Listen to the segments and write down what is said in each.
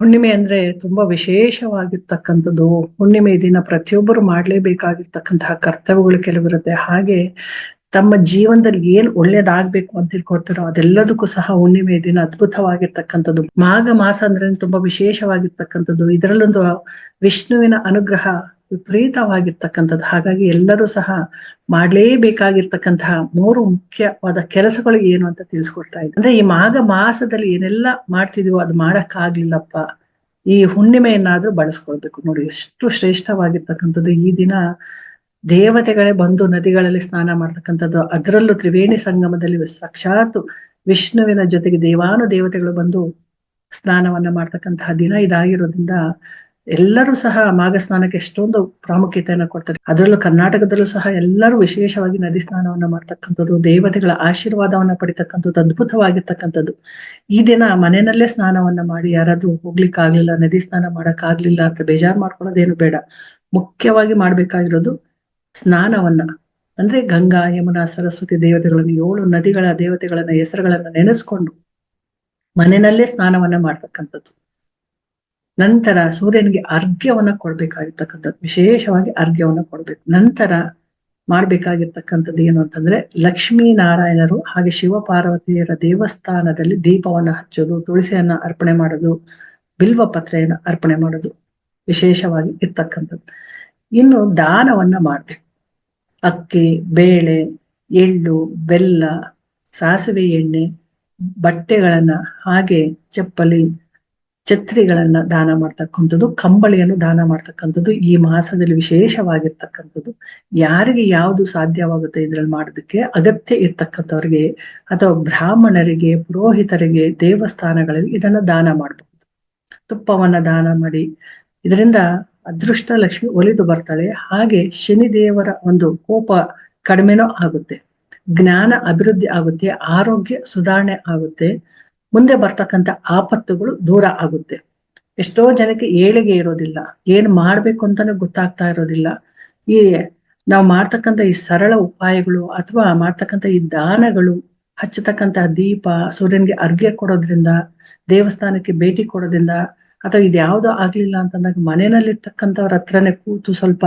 ಹುಣ್ಣಿಮೆ ಅಂದ್ರೆ ತುಂಬಾ ವಿಶೇಷವಾಗಿರ್ತಕ್ಕಂಥದ್ದು. ಹುಣ್ಣಿಮೆ ದಿನ ಪ್ರತಿಯೊಬ್ಬರು ಮಾಡ್ಲೇಬೇಕಾಗಿರ್ತಕ್ಕಂತಹ ಕರ್ತವ್ಯಗಳು ಕೆಲವಿರುತ್ತೆ. ಹಾಗೆ ತಮ್ಮ ಜೀವನದಲ್ಲಿ ಏನ್ ಒಳ್ಳೇದಾಗ್ಬೇಕು ಅಂತ ತಿಳ್ಕೊಡ್ತಾರೋ ಅದೆಲ್ಲದಕ್ಕೂ ಸಹ ಹುಣ್ಣಿಮೆ ದಿನ ಅದ್ಭುತವಾಗಿರ್ತಕ್ಕಂಥದ್ದು. ಮಾಘ ಮಾಸ ಅಂದ್ರೆ ತುಂಬಾ ವಿಶೇಷವಾಗಿರ್ತಕ್ಕಂಥದ್ದು. ಇದರಲ್ಲೊಂದು ವಿಷ್ಣುವಿನ ಅನುಗ್ರಹ ವಿಪರೀತವಾಗಿರ್ತಕ್ಕಂಥದ್ದು. ಹಾಗಾಗಿ ಎಲ್ಲರೂ ಸಹ ಮಾಡಲೇಬೇಕಾಗಿರ್ತಕ್ಕಂತಹ ಮೂರು ಮುಖ್ಯವಾದ ಕೆಲಸಗಳು ಏನು ಅಂತ ತಿಳಿಸ್ಕೊಡ್ತಾ ಇದ್ದೆ ಅಂದ್ರೆ ಈ ಮಾಘ ಮಾಸದಲ್ಲಿ ಏನೆಲ್ಲ ಮಾಡ್ತಿದೀವೋ ಅದು ಮಾಡಕ್ಕಾಗ್ಲಿಲ್ಲಪ್ಪ. ಈ ಹುಣ್ಣಿಮೆಯನ್ನಾದ್ರೂ ಬಳಸ್ಕೊಳ್ಬೇಕು. ನೋಡಿ, ಎಷ್ಟು ಶ್ರೇಷ್ಠವಾಗಿರ್ತಕ್ಕಂಥದ್ದು. ಈ ದಿನ ದೇವತೆಗಳೇ ಬಂದು ನದಿಗಳಲ್ಲಿ ಸ್ನಾನ ಮಾಡ್ತಕ್ಕಂಥದ್ದು. ಅದರಲ್ಲೂ ತ್ರಿವೇಣಿ ಸಂಗಮದಲ್ಲಿ ಸಾಕ್ಷಾತ್ ವಿಷ್ಣುವಿನ ಜೊತೆಗೆ ದೇವಾನು ದೇವತೆಗಳು ಬಂದು ಸ್ನಾನವನ್ನ ಮಾಡ್ತಕ್ಕಂತಹ ದಿನ ಇದಾಗಿರೋದ್ರಿಂದ ಎಲ್ಲರೂ ಸಹ ಮಾಘ ಸ್ನಾನಕ್ಕೆ ಎಷ್ಟೊಂದು ಪ್ರಾಮುಖ್ಯತೆಯನ್ನು ಕೊಡ್ತಾರೆ. ಅದರಲ್ಲೂ ಕರ್ನಾಟಕದಲ್ಲೂ ಸಹ ಎಲ್ಲರೂ ವಿಶೇಷವಾಗಿ ನದಿ ಸ್ನಾನವನ್ನ ಮಾಡ್ತಕ್ಕಂಥದ್ದು, ದೇವತೆಗಳ ಆಶೀರ್ವಾದವನ್ನ ಪಡಿತಕ್ಕಂಥದ್ದು, ಅದ್ಭುತವಾಗಿರ್ತಕ್ಕಂಥದ್ದು. ಈ ದಿನ ಮನೆಯಲ್ಲೇ ಸ್ನಾನವನ್ನ ಮಾಡಿ ಯಾರಾದ್ರೂ ಹೋಗ್ಲಿಕ್ಕೆ ಆಗ್ಲಿಲ್ಲ ನದಿ ಸ್ನಾನ ಮಾಡಕ್ ಆಗ್ಲಿಲ್ಲ ಅಂತ ಬೇಜಾರು ಮಾಡ್ಕೊಳ್ಳೋದೇನು ಬೇಡ. ಮುಖ್ಯವಾಗಿ ಮಾಡ್ಬೇಕಾಗಿರೋದು ಸ್ನಾನವನ್ನ. ಅಂದ್ರೆ ಗಂಗಾ, ಯಮುನಾ, ಸರಸ್ವತಿ ದೇವತೆಗಳನ್ನು, ಏಳು ನದಿಗಳ ದೇವತೆಗಳನ್ನ ಹೆಸರುಗಳನ್ನ ನೆನೆಸ್ಕೊಂಡು ಮನೆಯಲ್ಲೇ ಸ್ನಾನವನ್ನ ಮಾಡ್ತಕ್ಕಂಥದ್ದು. ನಂತರ ಸೂರ್ಯನಿಗೆ ಅರ್ಘ್ಯವನ್ನ ಕೊಡ್ಬೇಕಾಗಿರ್ತಕ್ಕಂಥದ್ದು, ವಿಶೇಷವಾಗಿ ಅರ್ಘ್ಯವನ್ನ ಕೊಡ್ಬೇಕು. ನಂತರ ಮಾಡ್ಬೇಕಾಗಿರ್ತಕ್ಕಂಥದ್ದು ಏನು ಅಂತಂದ್ರೆ ಲಕ್ಷ್ಮೀ ನಾರಾಯಣರು ಹಾಗೆ ಶಿವ ಪಾರ್ವತಿಯರ ದೇವಸ್ಥಾನದಲ್ಲಿ ದೀಪವನ್ನ ಹಚ್ಚೋದು, ತುಳಸಿಯನ್ನ ಅರ್ಪಣೆ ಮಾಡೋದು ಬಿಲ್ವ ಪತ್ರೆಯನ್ನ ಅರ್ಪಣೆ ಮಾಡೋದು ವಿಶೇಷವಾಗಿ ಇರ್ತಕ್ಕಂಥದ್ದು. ಇನ್ನು ದಾನವನ್ನ ಮಾಡ್ಬೇಕು. ಅಕ್ಕಿ, ಬೇಳೆ, ಎಳ್ಳು, ಬೆಲ್ಲ, ಸಾಸಿವೆ ಎಣ್ಣೆ, ಬಟ್ಟೆಗಳನ್ನ ಹಾಗೆ, ಚಪ್ಪಲಿ ಛತ್ರಿಗಳನ್ನ ದಾನ ಮಾಡ್ತಕ್ಕಂಥದ್ದು, ಕಂಬಳಿಯನ್ನು ದಾನ ಮಾಡ್ತಕ್ಕಂಥದ್ದು, ಈ ಮಾಸದಲ್ಲಿ ವಿಶೇಷವಾಗಿರ್ತಕ್ಕಂಥದ್ದು. ಯಾರಿಗೆ ಯಾವುದು ಸಾಧ್ಯವಾಗುತ್ತೆ ಇದ್ರಲ್ಲಿ ಮಾಡೋದಕ್ಕೆ ಅಗತ್ಯ ಇರ್ತಕ್ಕಂಥವ್ರಿಗೆ ಅಥವಾ ಬ್ರಾಹ್ಮಣರಿಗೆ, ಪುರೋಹಿತರಿಗೆ ದೇವಸ್ಥಾನಗಳಲ್ಲಿ ಇದನ್ನ ದಾನ ಮಾಡಬಹುದು ತುಪ್ಪವನ್ನ ದಾನ ಮಾಡಿ. ಇದರಿಂದ ಅದೃಷ್ಟ ಲಕ್ಷ್ಮಿ ಒಲಿದು ಬರ್ತಾಳೆ. ಹಾಗೆ ಶನಿ ದೇವರ ಒಂದು ಕೋಪ ಕಡಿಮೆನೂ ಆಗುತ್ತೆ. ಜ್ಞಾನ ಅಭಿವೃದ್ಧಿ ಆಗುತ್ತೆ. ಆರೋಗ್ಯ ಸುಧಾರಣೆ ಆಗುತ್ತೆ. ಮುಂದೆ ಬರ್ತಕ್ಕಂತ ಆಪತ್ತುಗಳು ದೂರ ಆಗುತ್ತೆ. ಎಷ್ಟೋ ಜನಕ್ಕೆ ಏಳಿಗೆ ಇರೋದಿಲ್ಲ. ಏನ್ ಮಾಡ್ಬೇಕು ಅಂತಾನೆ ಗೊತ್ತಾಗ್ತಾ ಇರೋದಿಲ್ಲ. ಈ ನಾವು ಮಾಡ್ತಕ್ಕಂಥ ಈ ಸರಳ ಉಪಾಯಗಳು ಅಥವಾ ಮಾಡ್ತಕ್ಕಂಥ ಈ ದಾನಗಳು ಹಚ್ಚತಕ್ಕಂತಹ ದೀಪ, ಸೂರ್ಯನಿಗೆ ಅರ್ಘ್ಯ ಕೊಡೋದ್ರಿಂದ, ದೇವಸ್ಥಾನಕ್ಕೆ ಭೇಟಿ ಕೊಡೋದ್ರಿಂದ, ಅಥವಾ ಇದ್ಯಾವುದೋ ಆಗ್ಲಿಲ್ಲ ಅಂತಂದಾಗ ಮನೆಯಲ್ಲಿರ್ತಕ್ಕಂಥವ್ರ ಹತ್ರನೇ ಕೂತು ಸ್ವಲ್ಪ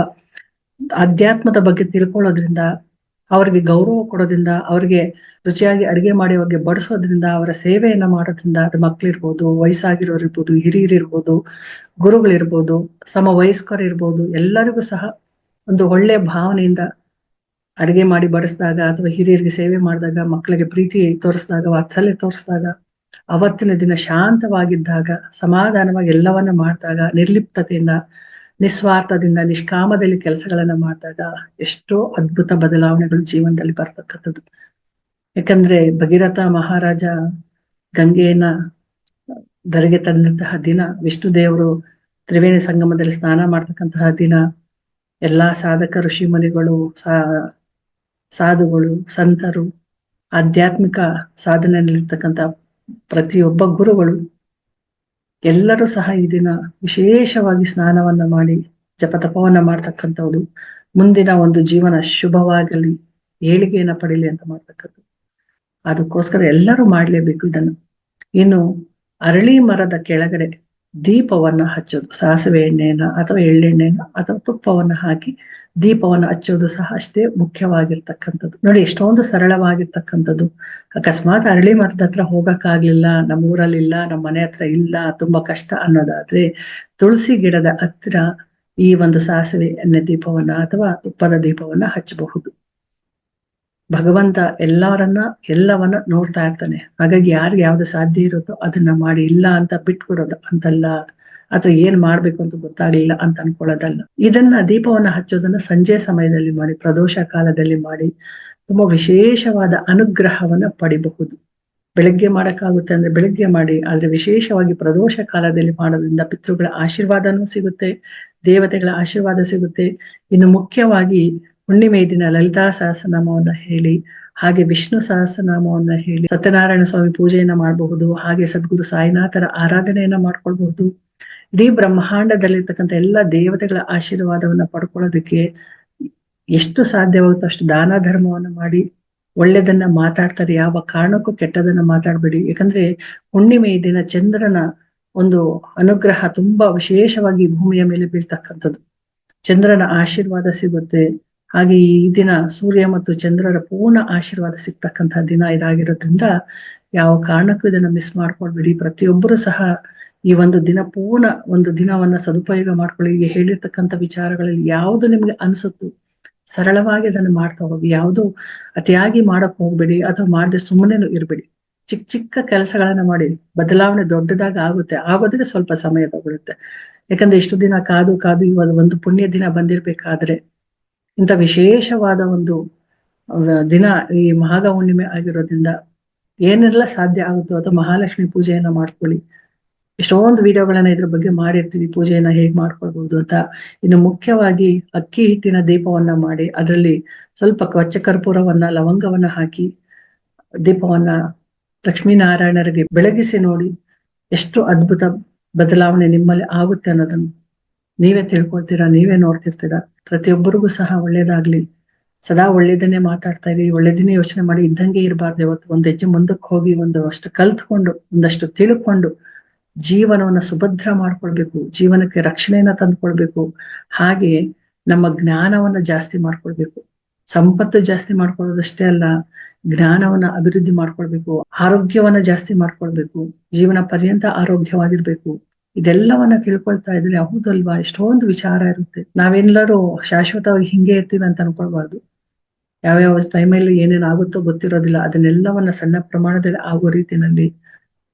ಅಧ್ಯಾತ್ಮದ ಬಗ್ಗೆ ತಿಳ್ಕೊಳ್ಳೋದ್ರಿಂದ ಅವ್ರಿಗೆ ಗೌರವ ಕೊಡೋದ್ರಿಂದ, ಅವ್ರಿಗೆ ರುಚಿಯಾಗಿ ಅಡಿಗೆ ಮಾಡಿ ಅವ್ರಿಗೆ ಬಡಿಸೋದ್ರಿಂದ, ಅವರ ಸೇವೆಯನ್ನ ಮಾಡೋದ್ರಿಂದ ಅದು ಮಕ್ಳಿರ್ಬೋದು, ವಯಸ್ಸಾಗಿರೋರು ಹಿರಿಯರಿರ್ಬೋದು ಗುರುಗಳಿರ್ಬೋದು ಸಮ ವಯಸ್ಕರಿರ್ಬೋದು ಎಲ್ಲರಿಗೂ ಸಹ ಒಂದು ಒಳ್ಳೆಯ ಭಾವನೆಯಿಂದ ಅಡಿಗೆ ಮಾಡಿ ಬಡಿಸಿದಾಗ ಅಥವಾ ಹಿರಿಯರಿಗೆ ಸೇವೆ ಮಾಡಿದಾಗ ಮಕ್ಕಳಿಗೆ ಪ್ರೀತಿ ತೋರಿಸಿದಾಗ, ವಾತ್ಸಲ್ಯ ತೋರಿಸಿದಾಗ, ಅವತ್ತಿನ ದಿನ ಶಾಂತವಾಗಿದ್ದಾಗ, ಸಮಾಧಾನವಾಗಿ ಎಲ್ಲವನ್ನ ಮಾಡಿದಾಗ, ನಿರ್ಲಿಪ್ತತೆಯಿಂದ ನಿಸ್ವಾರ್ಥದಿಂದ ನಿಷ್ಕಾಮದಲ್ಲಿ ಕೆಲಸಗಳನ್ನ ಮಾಡಿದಾಗ ಎಷ್ಟೋ ಅದ್ಭುತ ಬದಲಾವಣೆಗಳು ಜೀವನದಲ್ಲಿ ಬರ್ತಕ್ಕಂಥದ್ದು. ಯಾಕಂದ್ರೆ ಭಗೀರಥ ಮಹಾರಾಜ ಗಂಗೆಯನ್ನ ಧರೆಗೆ ತಂದಂತಹ ದಿನ, ವಿಷ್ಣು ದೇವರು ತ್ರಿವೇಣಿ ಸಂಗಮದಲ್ಲಿ ಸ್ನಾನ ಮಾಡ್ತಕ್ಕಂತಹ ದಿನ, ಎಲ್ಲಾ ಸಾಧಕ ಋಷಿ ಮುನಿಗಳು, ಸಾ, ಸಾಧುಗಳು, ಸಂತರು, ಆಧ್ಯಾತ್ಮಿಕ ಸಾಧನೆಯಲ್ಲಿರ್ತಕ್ಕಂಥ ಪ್ರತಿಯೊಬ್ಬ ಗುರುಗಳು ಎಲ್ಲರೂ ಸಹ ಈ ದಿನ ವಿಶೇಷವಾಗಿ ಸ್ನಾನವನ್ನ ಮಾಡಿ ಜಪತಪವನ್ನ ಮಾಡ್ತಕ್ಕಂಥವ್ರು. ಮುಂದಿನ ಒಂದು ಜೀವನ ಶುಭವಾಗಲಿ, ಏಳಿಗೆಯನ್ನ ಪಡೀಲಿ ಅಂತ ಮಾಡ್ತಕ್ಕಂಥದ್ದು ಅದಕ್ಕೋಸ್ಕರ ಎಲ್ಲರೂ ಮಾಡ್ಲೇಬೇಕು ಇದನ್ನು. ಇನ್ನು ಅರಳಿ ಮರದ ಕೆಳಗಡೆ ದೀಪವನ್ನ ಹಚ್ಚೋದು. ಸಾಸಿವೆ ಎಣ್ಣೆಯನ್ನ ಅಥವಾ ಎಳ್ಳೆಣ್ಣೆಯನ್ನ ಅಥವಾ ತುಪ್ಪವನ್ನ ಹಾಕಿ ದೀಪವನ್ನ ಹಚ್ಚೋದು ಸಹ ಅಷ್ಟೇ ಮುಖ್ಯವಾಗಿರ್ತಕ್ಕಂಥದ್ದು. ನೋಡಿ, ಎಷ್ಟೊಂದು ಸರಳವಾಗಿರ್ತಕ್ಕಂಥದ್ದು. ಅಕಸ್ಮಾತ್ ಅರಳಿ ಮರದ ಹತ್ರ ಹೋಗಕ್ಕಾಗ್ಲಿಲ್ಲ, ನಮ್ಮ ಊರಲ್ಲಿ ಇಲ್ಲ ನಮ್ಮ ಮನೆ ಹತ್ರ ಇಲ್ಲ, ತುಂಬಾ ಕಷ್ಟ ಅನ್ನೋದಾದ್ರೆ ತುಳಸಿ ಗಿಡದ ಹತ್ರ ಈ ಒಂದು ಸಾಸಿವೆ ಎಣ್ಣೆ ದೀಪವನ್ನ ಅಥವಾ ತುಪ್ಪದ ದೀಪವನ್ನ ಹಚ್ಚಬಹುದು. ಭಗವಂತ ಎಲ್ಲರನ್ನ, ಎಲ್ಲವನ್ನ ನೋಡ್ತಾ ಇರ್ತಾನೆ. ಹಾಗಾಗಿ ಯಾರಿಗೆ ಯಾವ್ದು ಸಾಧ್ಯ ಇರುತ್ತೋ ಅದನ್ನ ಮಾಡಿ, ಇಲ್ಲ ಅಂತ ಬಿಟ್ಬಿಡೋದು ಅಂತಲ್ಲ. ಅಥವಾ ಏನ್ ಮಾಡ್ಬೇಕು ಅಂತ ಗೊತ್ತಾಗ್ಲಿಲ್ಲ ಅಂತ ಅನ್ಕೊಳ್ಳೋದಲ್ಲ. ಇದನ್ನ ದೀಪವನ್ನ ಹಚ್ಚೋದನ್ನ ಸಂಜೆ ಸಮಯದಲ್ಲಿ ಮಾಡಿ, ಪ್ರದೋಷ ಕಾಲದಲ್ಲಿ ಮಾಡಿ, ತುಂಬಾ ವಿಶೇಷವಾದ ಅನುಗ್ರಹವನ್ನ ಪಡಿಬಹುದು. ಬೆಳಗ್ಗೆ ಮಾಡಕ್ಕಾಗುತ್ತೆ ಅಂದ್ರೆ ಬೆಳಗ್ಗೆ ಮಾಡಿ, ಆದ್ರೆ ವಿಶೇಷವಾಗಿ ಪ್ರದೋಷ ಕಾಲದಲ್ಲಿ ಮಾಡೋದ್ರಿಂದ ಪಿತೃಗಳ ಆಶೀರ್ವಾದನೂ ಸಿಗುತ್ತೆ, ದೇವತೆಗಳ ಆಶೀರ್ವಾದ ಸಿಗುತ್ತೆ. ಇನ್ನು ಮುಖ್ಯವಾಗಿ ಹುಣ್ಣಿಮೆ ದಿನ ಲಲಿತಾ ಸಹಸ್ರನಾಮವನ್ನ ಹೇಳಿ, ಹಾಗೆ ವಿಷ್ಣು ಸಹಸ್ರನಾಮವನ್ನ ಹೇಳಿ ಸತ್ಯನಾರಾಯಣ ಸ್ವಾಮಿ ಪೂಜೆಯನ್ನ ಮಾಡಬಹುದು, ಹಾಗೆ ಸದ್ಗುರು ಸಾಯಿನಾಥರ ಆರಾಧನೆಯನ್ನ ಮಾಡ್ಕೊಳ್ಬಹುದು. ಇಡೀ ಬ್ರಹ್ಮಾಂಡದಲ್ಲಿರ್ತಕ್ಕಂಥ ಎಲ್ಲ ದೇವತೆಗಳ ಆಶೀರ್ವಾದವನ್ನ ಪಡ್ಕೊಳ್ಳೋದಕ್ಕೆ ಎಷ್ಟು ಸಾಧ್ಯವಾಗುತ್ತೋ ಅಷ್ಟು ದಾನ ಧರ್ಮವನ್ನು ಮಾಡಿ ಒಳ್ಳೆದನ್ನ ಮಾತಾಡ್ತಾರೆ, ಯಾವ ಕಾರಣಕ್ಕೂ ಕೆಟ್ಟದನ್ನ ಮಾತಾಡ್ಬೇಡಿ. ಯಾಕಂದ್ರೆ ಹುಣ್ಣಿಮೆ ದಿನ ಚಂದ್ರನ ಒಂದು ಅನುಗ್ರಹ ತುಂಬಾ ವಿಶೇಷವಾಗಿ ಭೂಮಿಯ ಮೇಲೆ ಬೀಳ್ತಕ್ಕಂಥದ್ದು. ಚಂದ್ರನ ಆಶೀರ್ವಾದ ಸಿಗುತ್ತೆ ಹಾಗೆ ಈ ದಿನ ಸೂರ್ಯ ಮತ್ತು ಚಂದ್ರರ ಪೂರ್ಣ ಆಶೀರ್ವಾದ ಸಿಗ್ತಕ್ಕಂತಹ ದಿನ ಇದಾಗಿರೋದ್ರಿಂದ ಯಾವ ಕಾರಣಕ್ಕೂ ಇದನ್ನ ಮಿಸ್ ಮಾಡ್ಕೊಳ್ಬೇಡಿ. ಪ್ರತಿಯೊಬ್ಬರು ಸಹ ಈ ಒಂದು ದಿನ ಪೂರ್ಣ ಒಂದು ದಿನವನ್ನ ಸದುಪಯೋಗ ಮಾಡ್ಕೊಳ್ಳಿ. ಈಗ ಹೇಳಿರ್ತಕ್ಕಂಥ ವಿಚಾರಗಳಲ್ಲಿ ಯಾವುದು ನಿಮ್ಗೆ ಅನ್ಸುತ್ತು ಸರಳವಾಗಿ ಅದನ್ನು ಮಾಡ್ತಾ ಹೋಗಿ ಯಾವುದು ಅತಿಯಾಗಿ ಮಾಡಕ್ ಹೋಗ್ಬೇಡಿ. ಅಥವಾ ಮಾಡದೆ ಸುಮ್ಮನೆ ಇರ್ಬೇಡಿ. ಚಿಕ್ಕ ಚಿಕ್ಕ ಕೆಲಸಗಳನ್ನ ಮಾಡಿ ಬದಲಾವಣೆ ದೊಡ್ಡದಾಗ ಆಗುತ್ತೆ. ಆಗೋದಕ್ಕೆ ಸ್ವಲ್ಪ ಸಮಯ ತಗೊಳುತ್ತೆ. ಯಾಕಂದ್ರೆ ಇಷ್ಟು ದಿನ ಕಾದು ಕಾದು ಇವಾಗ ಒಂದು ಪುಣ್ಯ ದಿನ ಬಂದಿರ್ಬೇಕಾದ್ರೆ ಇಂಥ ವಿಶೇಷವಾದ ಒಂದು ದಿನ ಈ ಮಹಾಗ ಹುಣ್ಣಿಮೆ ಆಗಿರೋದ್ರಿಂದ ಏನೆಲ್ಲ ಸಾಧ್ಯ ಆಗುತ್ತೋ ಅಥವಾ ಮಹಾಲಕ್ಷ್ಮಿ ಪೂಜೆಯನ್ನ ಮಾಡ್ಕೊಳ್ಳಿ. ಎಷ್ಟೊಂದು ವಿಡಿಯೋಗಳನ್ನ ಇದ್ರ ಬಗ್ಗೆ ಮಾಡಿರ್ತೀವಿ, ಪೂಜೆಯನ್ನ ಹೇಗ್ ಮಾಡ್ಕೊಳ್ಬಹುದು ಅಂತ. ಇನ್ನು ಮುಖ್ಯವಾಗಿ ಅಕ್ಕಿ ಹಿಟ್ಟಿನ ದೀಪವನ್ನ ಮಾಡಿ, ಅದರಲ್ಲಿ ಸ್ವಲ್ಪ ಕಚ್ಚ ಕರ್ಪೂರವನ್ನ, ಲವಂಗವನ್ನ ಹಾಕಿ, ದೀಪವನ್ನ ಲಕ್ಷ್ಮೀನಾರಾಯಣರಿಗೆ ಬೆಳಗಿಸಿ ನೋಡಿ, ಎಷ್ಟು ಅದ್ಭುತ ಬದಲಾವಣೆ ನಿಮ್ಮಲ್ಲಿ ಆಗುತ್ತೆ ಅನ್ನೋದನ್ನು ನೀವೇ ತಿಳ್ಕೊಳ್ತೀರಾ, ನೀವೇ ನೋಡ್ತಿರ್ತೀರಾ? ಪ್ರತಿಯೊಬ್ಬರಿಗೂ ಸಹ ಒಳ್ಳೇದಾಗ್ಲಿ. ಸದಾ ಒಳ್ಳೇದನ್ನೇ ಮಾತಾಡ್ತಾ ಇರಿ, ಒಳ್ಳೇದನ್ನೇ ಯೋಚನೆ ಮಾಡಿ, ಇದ್ದಂಗೆ ಇರಬಾರ್ದು ಇವತ್ತು ಒಂದು ಹೆಜ್ಜೆ ಮುಂದಕ್ಕೆ ಹೋಗಿ, ಒಂದು ಅಷ್ಟು ಕಲ್ತ್ಕೊಂಡು, ಒಂದಷ್ಟು ತಿಳ್ಕೊಂಡು ಜೀವನವನ್ನ ಸುಭದ್ರ ಮಾಡ್ಕೊಳ್ಬೇಕು, ಜೀವನಕ್ಕೆ ರಕ್ಷಣೆಯನ್ನ ತಂದ್ಕೊಳ್ಬೇಕು. ಹಾಗೆ ನಮ್ಮ ಜ್ಞಾನವನ್ನ ಜಾಸ್ತಿ ಮಾಡ್ಕೊಳ್ಬೇಕು. ಸಂಪತ್ತು ಜಾಸ್ತಿ ಮಾಡ್ಕೊಳ್ಳೋದಷ್ಟೇ ಅಲ್ಲ, ಜ್ಞಾನವನ್ನ ಅಭಿವೃದ್ಧಿ ಮಾಡ್ಕೊಳ್ಬೇಕು, ಆರೋಗ್ಯವನ್ನ ಜಾಸ್ತಿ ಮಾಡ್ಕೊಳ್ಬೇಕು, ಜೀವನ ಪರ್ಯಂತ ಆರೋಗ್ಯವಾಗಿರ್ಬೇಕು. ಇದೆಲ್ಲವನ್ನ ತಿಳ್ಕೊಳ್ತಾ ಇದ್ರೆ ಹೌದಲ್ವಾ? ಎಷ್ಟೊಂದು ವಿಚಾರ ಇರುತ್ತೆ. ನಾವೆಲ್ಲರೂ ಶಾಶ್ವತವಾಗಿ ಹಿಂಗೆ ಇರ್ತೀವಿ ಅಂತ ಅನ್ಕೊಳ್ಬಾರ್ದು. ಯಾವ್ಯಾವ ಟೈಮಲ್ಲಿ ಏನೇನು ಆಗುತ್ತೋ ಗೊತ್ತಿರೋದಿಲ್ಲ. ಅದನ್ನೆಲ್ಲವನ್ನ ಸಣ್ಣ ಪ್ರಮಾಣದಲ್ಲಿ ಆಗೋ ರೀತಿನಲ್ಲಿ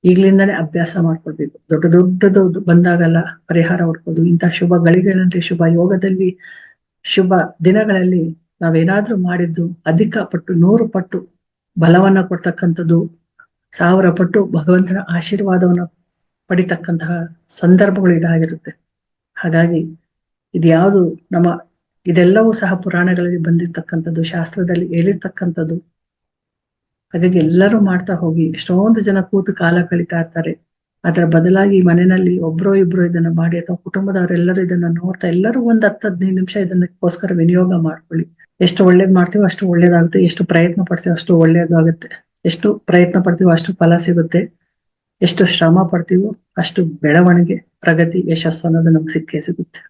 ಈಗ್ಲಿಂದಾನೇ ಅಭ್ಯಾಸ ಮಾಡ್ಕೊಳ್ಬೇಕು. ದೊಡ್ಡ ದೊಡ್ಡದು ಬಂದಾಗಲ್ಲ ಪರಿಹಾರ ಹುಡ್ಕೋದು. ಇಂತಹ ಶುಭ ಗಳಿಗೆಗಳಂತೆ ಶುಭ ಯೋಗದಲ್ಲಿ ಶುಭ ದಿನಗಳಲ್ಲಿ ನಾವೇನಾದ್ರೂ ಮಾಡಿದ್ದು ಅಧಿಕ ಪಟ್ಟು, ನೂರು ಪಟ್ಟು ಬಲವನ್ನ ಕೊಡ್ತಕ್ಕಂಥದ್ದು, ಸಾವಿರ ಪಟ್ಟು ಭಗವಂತನ ಆಶೀರ್ವಾದವನ್ನ ಪಡಿತಕ್ಕಂತಹ ಸಂದರ್ಭಗಳು ಇದಾಗಿರುತ್ತೆ. ಹಾಗಾಗಿ ಇದ್ಯಾವುದು ನಮ್ಮ ಇದೆಲ್ಲವೂ ಸಹ ಪುರಾಣಗಳಲ್ಲಿ ಬಂದಿರ್ತಕ್ಕಂಥದ್ದು, ಶಾಸ್ತ್ರದಲ್ಲಿ ಹೇಳಿರ್ತಕ್ಕಂಥದ್ದು. ಹಾಗಾಗಿ ಎಲ್ಲರೂ ಮಾಡ್ತಾ ಹೋಗಿ, ಎಷ್ಟೊಂದು ಜನ ಕೂತು ಕಾಲ ಕಳಿತಾ ಇರ್ತಾರೆ. ಅದರ ಬದಲಾಗಿ ಮನೆಯಲ್ಲಿ ಒಬ್ರೋ ಇಬ್ರು ಇದನ್ನ ಮಾಡಿ ಅಥವಾ ಕುಟುಂಬದವರೆಲ್ಲರೂ ಇದನ್ನ ನೋಡ್ತಾ ಎಲ್ಲರೂ ಒಂದ್ ಹತ್ತು ಹದಿನೈದು ನಿಮಿಷ ಇದನ್ನಕ್ಕೋಸ್ಕರ ವಿನಿಯೋಗ ಮಾಡ್ಕೊಳ್ಳಿ. ಎಷ್ಟು ಒಳ್ಳೇದ್ ಮಾಡ್ತೀವೋ ಅಷ್ಟು ಒಳ್ಳೇದಾಗುತ್ತೆ, ಎಷ್ಟು ಪ್ರಯತ್ನ ಪಡ್ತೀವೋ ಅಷ್ಟು ಒಳ್ಳೇದಾಗುತ್ತೆ, ಎಷ್ಟು ಪ್ರಯತ್ನ ಪಡ್ತೀವೋ ಅಷ್ಟು ಫಲ ಸಿಗುತ್ತೆ. ಎಷ್ಟು ಶ್ರಮ ಪಡ್ತೀವೋ ಅಷ್ಟು ಬೆಳವಣಿಗೆ ಪ್ರಗತಿ ಯಶಸ್ಸು ಅನ್ನೋದು ನಮ್ಗೆ ಸಿಕ್ಕೇ ಸಿಗುತ್ತೆ.